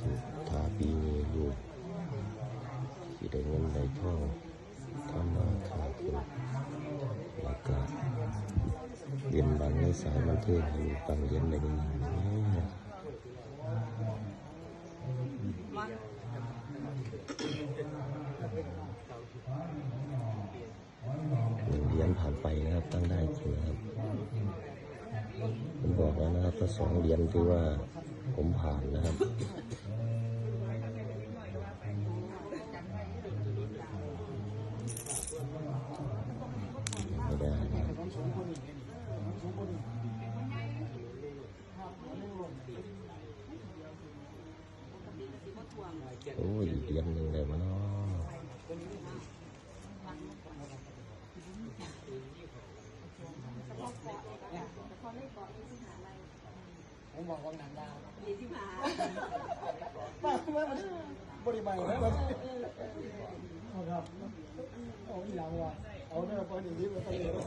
ธุถาปีนี้ลูกสิได้เงินได้ทองทำมาค้าขึ้นแล้วก็เรียนบังในสายบันเทิงให้ลูกตั้งเรียนได้ดีนหนึ่งเหรียญผ่านไปนะครับตั้งได้จริงนะครับผมบอกแล้วนะครับถ้าสองเหรียญถือว่าผมผ่านนะครับไม่ได้นะครับ โอ้ยเหรียญหนึ่งเลยมั้งเนาะผมบอกว่าหนังดาวยี่สิบห้าป้าเมื่อมันบริบายแล้วมันเอาครับเอาอีหลังว่ะเอาเนี่ยไปหนึ่งที่มันไปเลยฮะ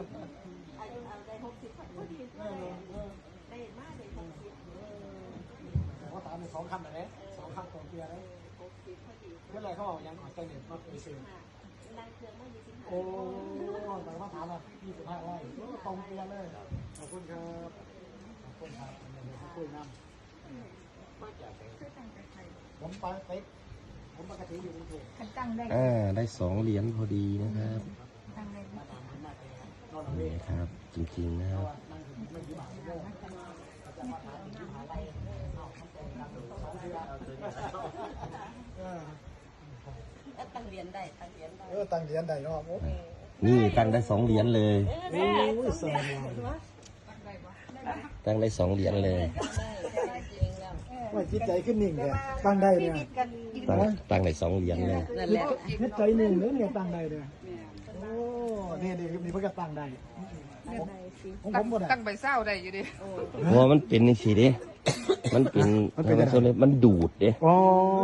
อายุเอาได้หกสิบพอดีได้ได้มากเลยหกสิบผมก็ตามในสองคำแบบนี้สองคำของเกียร์เลยหกสิบพอดีเมื่อไรเขาบอกยังออกใจเน็ตมาเป็นสื่อนั่งเครื่องมายี่สิบห้าโอ้แต่ว่าถามว่ายี่สิบห้าไร่ตรงเกียร์เลยขอบคุณครับขอบคุณครับคุยน้ำผมไปไปผมปกติอยู่กรุงเทพคันตั้งได้อ่าได้สองเหรียญพอดีนะครับ นอนเวนี่นะครับ จริงๆนะครับนั่งถึงไม่กี่บาทเลยจะมาถามที่มหาลัยเอาคำตอบกันสองเดือนเออตั้งเรียนได้ตั้งเรียนได้เออตั้งเหรียญได้เนาะโอ้นี่ตั้งได้สองเหรียญเลยโหสวยงามตั้งได้สองเหรียญเลยว่าจิตใจขึ้นนิ่งเลยตั้งได้เนี่ยตั้งตั้งได้สองเหรียญเลยนั่นแหละจิตใจนิ่งเลยเนี่ยตั้งได้เนี่ยโอ้ นี่นี่นี่เพิ่งจะตั้งได้ผมผมบ่ได้ ตั้งใบเศร้าได้อยู่ดิเพราะว่ามันเป็นนี่สิเด้ มันเป็นมันเป็นอะไรมันดูดเด้ อ๋อ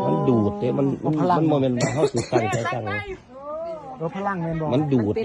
มันดูดเด้ มันมันพลังมันโมเมนต์เขาสิตั้งใจตั้งรถพลังแมนบอก มันดูดเด้